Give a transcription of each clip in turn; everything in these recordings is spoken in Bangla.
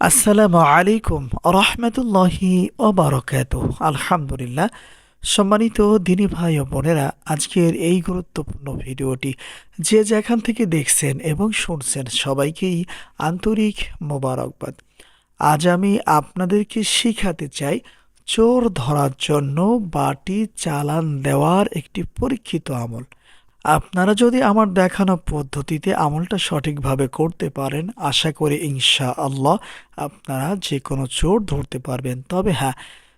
আসসালামু আলাইকুম রহমতুল্লাহি ওবরকাত আলহামদুলিল্লাহ। সম্মানিত দিনী ভাই ও বোনেরা, আজকের এই গুরুত্বপূর্ণ ভিডিওটি যে যেখান থেকে দেখছেন এবং শুনছেন সবাইকেই আন্তরিক মোবারকবাদ। আজ আমি আপনাদেরকে শিখাতে চাই চোর ধরার জন্য বাটি চালান দেওয়ার একটি পরীক্ষিত আমল। আপনারা যদি আমার দেখানো পদ্ধতিতে আমলটা সঠিকভাবে করতে পারেন, আশা করি ইনশা আল্লাহ আপনারা যে কোনো চোর ধরতে পারবেন। তবে হ্যাঁ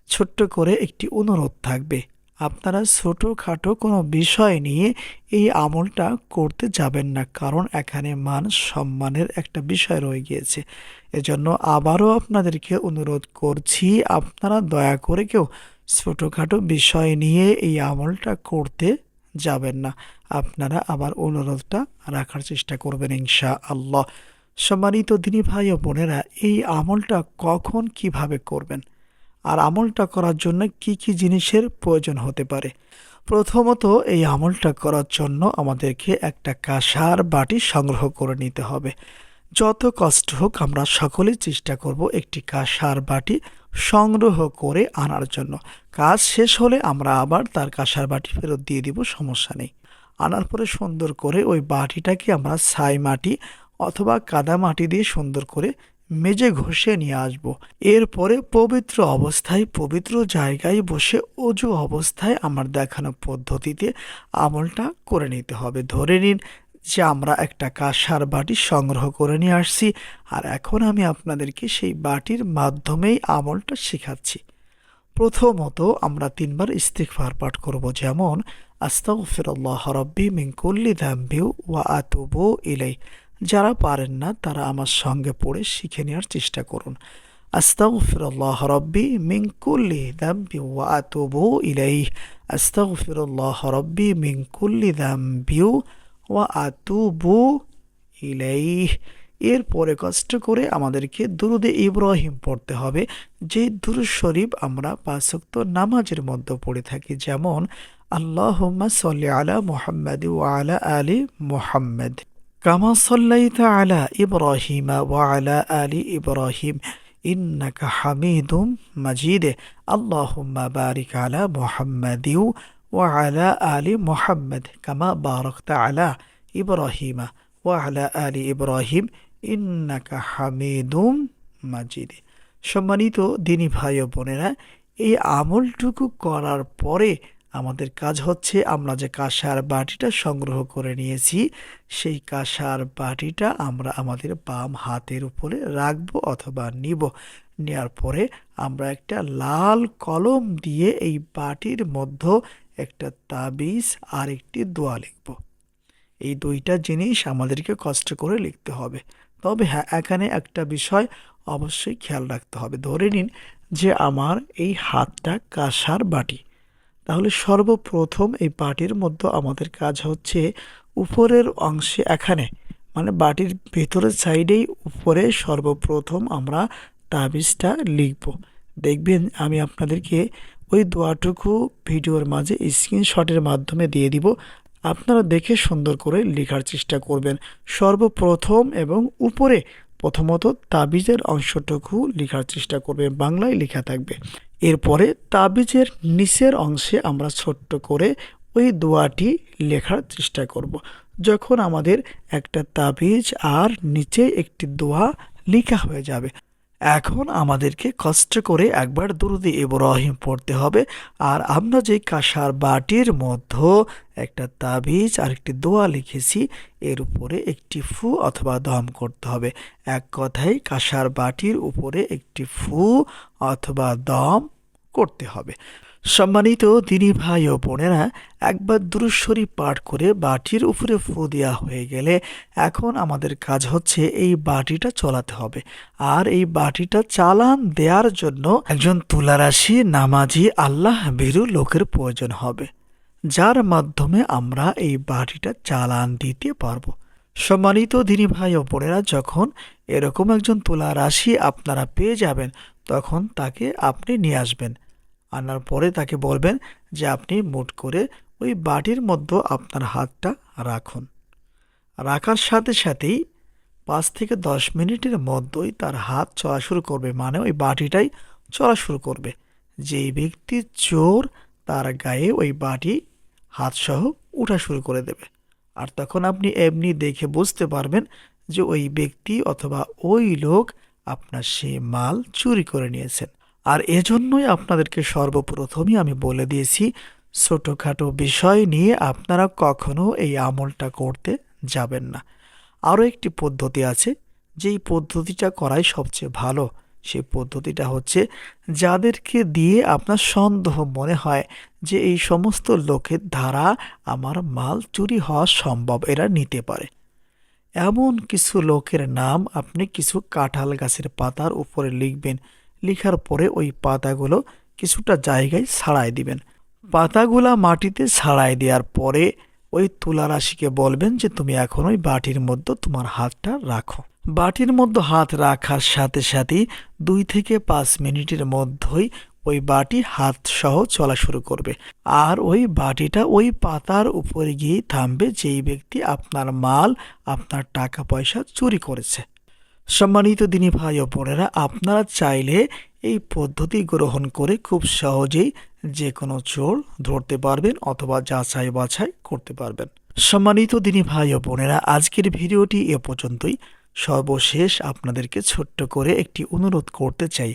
ছোট্ট করে একটি অনুরোধ থাকবে। আপনারা ছোটোখাটো কোনো বিষয় নিয়ে এই আমলটা করতে যাবেন না, কারণ এখানে মান সম্মানের একটা বিষয় রয়ে গিয়েছে। এজন্য আবারও আপনাদেরকে অনুরোধ করছি, আপনারা দয়া করে কেউ ছোটোখাটো বিষয় নিয়ে এই আমলটা করতে যাবেন না। আপনারা আবার অনুরোধটা রাখার চেষ্টা করবেন ইনশা আল্লাহ সম্মানিত দিনী ভাই ও বোনেরা, এই আমলটা কখন কীভাবে করবেন? আর আমলটা করার জন্য কি কি জিনিসের প্রয়োজন হতে পারে? প্রথমত, এই আমলটা করার জন্য আমাদেরকে একটা কাঁসার বাটি সংগ্রহ করে নিতে হবে। যত কষ্ট হোক, আমরা সকলেই চেষ্টা করব একটি কাঁসার বাটি সংগ্রহ করে আনার জন্য। কাজ শেষ হলে আমরা আবার তার কাঁসার বাটি ফেরত দিয়ে দিব, সমস্যা নেই। আনার পরে সুন্দর করে ওই বাটিটাকে আমরা ছাই মাটি অথবা কাদা মাটি দিয়ে সুন্দর করে মেজে ঘষে নিয়ে আসব। এরপরে পবিত্র অবস্থায়, পবিত্র জায়গায় বসে অজু অবস্থায় আমার দেখানো পদ্ধতিতে আমলটা করে নিতে হবে। ধরে নিন যে আমরা একটা কাঁসার বাটি সংগ্রহ করে নিয়ে আসছি, আর এখন আমি আপনাদেরকে সেই বাটির মাধ্যমেই আমলটা শেখাচ্ছি। প্রথমত আমরা তিনবার ইস্তিকফার পাঠ করব, যেমন, আস্তাগফিরুল্লাহ রব্বি মিন কুল্লি যামবি ওয়া আতুবু ইলাই যারা পারেন না, তারা আমার সঙ্গে পড়ে শিখে নেওয়ার চেষ্টা করুন। আস্তাগফিরুল্লাহ রব্বি মিন কুল্লি যামবি ওয়া আতুবু ইলাই আস্তাগফিরুল্লাহ রব্বি মিন কুল্লি যামবি ওয়া আতুবু ইলাইহ। এরপরে কষ্ট করে আমাদেরকে দুরুদে ইব্রাহিম পড়তে হবে। যে দুরুদ শরীফ আমরা পাঁচক্ত নামাজের মধ্যে পড়ে থাকি, যেমন, আল্লাহুম্মা সাল্লি আলা মুহাম্মাদ ওয়া আলা আলি মুহাম্মাদ কামা সাল্লাইতা আলা ইব্রাহিমা ওয়া আলা আলি ইব্রাহিম ইন্নাকা হামিদুম মাজিদ। আল্লাহুম্মা বারিক আলা মুহাম্মাদিউ ওয়া আলা মুহাম্মাদ কামা বারাকতা আলা ইব্রাহিমা ওয়া আলা আলি ইব্রাহিম ইন্নাকা হামিদুম মাজিদে সম্মানিত দিনী ভাই ও বোনেরা, এই আমলটুকু করার পরে আমাদের কাজ হচ্ছে আমরা যে কাঁসার বাটিটা সংগ্রহ করে নিয়েছি, সেই কাঁসার বাটিটা আমরা আমাদের বাম হাতের উপরে রাখব অথবা নিব। নেওয়ার পরে আমরা একটা লাল কলম দিয়ে এই বাটির মধ্যে একটা তাবিজ আর একটি দোয়া লিখব। এই দুইটা জিনিস আমাদেরকে কষ্ট করে লিখতে হবে। তবে হ্যাঁ এখানে একটা বিষয় অবশ্যই খেয়াল রাখতে হবে। ধরে নিন যে আমার এই হাতটা কাঁসার বাটি। তাহলে সর্বপ্রথম এই বাটির মধ্যে আমাদের কাজ হচ্ছে উপরের অংশে এখানে মানে বাটির ভেতরের সাইডেই উপরে সর্বপ্রথম আমরা তাবিজটা লিখব। দেখবেন আমি আপনাদেরকে ওই দোয়াটুকু ভিডিওর মাঝে স্ক্রিনশটের মাধ্যমে দিয়ে দিব। আপনারা দেখে সুন্দর করে লেখার চেষ্টা করবেন। সর্বপ্রথম এবং উপরে প্রথমত তাবিজের অংশটুকু লেখার চেষ্টা করবে বাংলায় লেখা থাকবে। এরপরে তাবিজের নিচের অংশে আমরা ছোট্ট করে ওই দোয়াটি লেখার চেষ্টা করব। যখন আমাদের একটা তাবিজ আর নিচে একটি দোয়া লেখা হয়ে যাবে। এখন আমাদেরকে কষ্ট করে একবার দুরুদি ইব্রাহিম পড়তে হবে। আর আমরা যে কাঁসার বাটির মধ্যে একটা তাবিজ আর একটি দোয়া লিখেছি, এর উপরে একটি ফু অথবা দম করতে হবে। এক কথায় কাঁসার বাটির উপরে একটি ফু অথবা দম করতে হবে। সম্মানিত দিনী ভাই ও বোনেরা, একবার দুরুশ্বরী পাঠ করে বাটির উপরে ফু দেওয়া হয়ে গেলে এখন আমাদের কাজ হচ্ছে এই বাটিটা চলাতে হবে। আর এই বাটিটা চালান দেওয়ার জন্য একজন তুলারাশি নামাজি আল্লাহ বেরু লোকের প্রয়োজন হবে। যার মাধ্যমে আমরা এই বাটিটা চালান দিতে পারব। সম্মানিত দিনী ভাই ও বোনেরা, যখন এরকম একজন তুলা রাশি আপনারা পেয়ে যাবেন, তখন তাকে আপনি নিয়ে আসবেন। আনার পরে তাকে বলবেন যে আপনি মুট করে ওই বাটির মধ্যে আপনার হাতটা রাখুন। রাখার সাথে সাথেই পাঁচ থেকে দশ মিনিটের মধ্যেই তার হাত চলা শুরু করবে। মানে ওই বাটিটাই চলা শুরু করবে। যেই ব্যক্তি চোর, তার গায়ে ওই বাটি হাতসহ উঠা শুরু করে দেবে। আর তখন আপনি এমনি দেখে বুঝতে পারবেন যে ওই ব্যক্তি অথবা ওই লোক আপনার সে মাল চুরি করে নিয়েছেন। আর এজন্যই আপনাদেরকে সর্বপ্রথমই আমি বলে দিয়েছি, ছোটোখাটো বিষয় নিয়ে আপনারা কখনো এই আমলটা করতে যাবেন না। আরও একটি পদ্ধতি আছে, যেই পদ্ধতিটা করাই সবচেয়ে ভালো। সেই পদ্ধতিটা হচ্ছে, যাদেরকে দিয়ে আপনার সন্দেহ মনে হয় যে এই সমস্ত লোকের দ্বারা আমার মাল চুরি হওয়া সম্ভব, এরা নিতে পারে। এমন কিছু লোকের নাম আপনি কিছু কাঁঠাল গাছের পাতার উপরে লিখবেন। লিখার পরে ওই পাতাগুলো কিছুটা জায়গায় ছাড়াই দিবেন। পাতাগুলা মাটিতে ছাড়াই দেওয়ার পরে ওই তুলা রাশিকে বলবেন যে, তুমি এখন ওই বাটির মধ্যে তোমার হাতটা রাখো। বাটির মধ্যে হাত রাখার সাথে সাথেই দুই থেকে পাঁচ মিনিটের মধ্যেই ওই বাটি হাত সহ চলা শুরু করবে। আর ওই বাটিটা ওই পাতার উপরে গিয়ে থামবে যেই ব্যক্তি আপনার মাল, আপনার টাকা পয়সা চুরি করেছে। সম্মানিত দিনী ভাই ও বোনেরা, আপনারা চাইলে এই পদ্ধতি গ্রহণ করে খুব সহজেই যে কোনো চোর ধরতে পারবেন অথবা যাচাই বাছাই করতে পারবেন। সম্মানিত দিনী ভাই ও বোনেরা, আজকের ভিডিওটি এ পর্যন্তই। সর্বশেষ আপনাদেরকে ছোট্ট করে একটি অনুরোধ করতে চাই,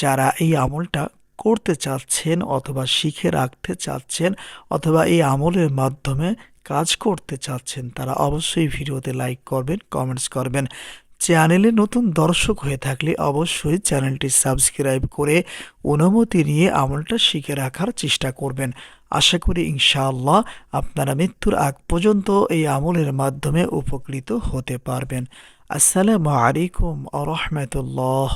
যারা এই আমলটা করতে চাচ্ছেন অথবা শিখে রাখতে চাচ্ছেন অথবা এই আমলের মাধ্যমে কাজ করতে চাচ্ছেন, তারা অবশ্যই ভিডিওতে লাইক করবেন, কমেন্টস করবেন। চ্যানেলে নতুন দর্শক হয়ে থাকলে অবশ্যই চ্যানেলটি সাবস্ক্রাইব করে অনুমতি নিয়ে আমলটা শিখে রাখার চেষ্টা করবেন। আশা করি ইনশাআল্লাহ আপনারা মৃত্যুর আগ পর্যন্ত এই আমলের মাধ্যমে উপকৃত হতে পারবেন। আসসালামু আলাইকুম আ রহমতুল্লাহ।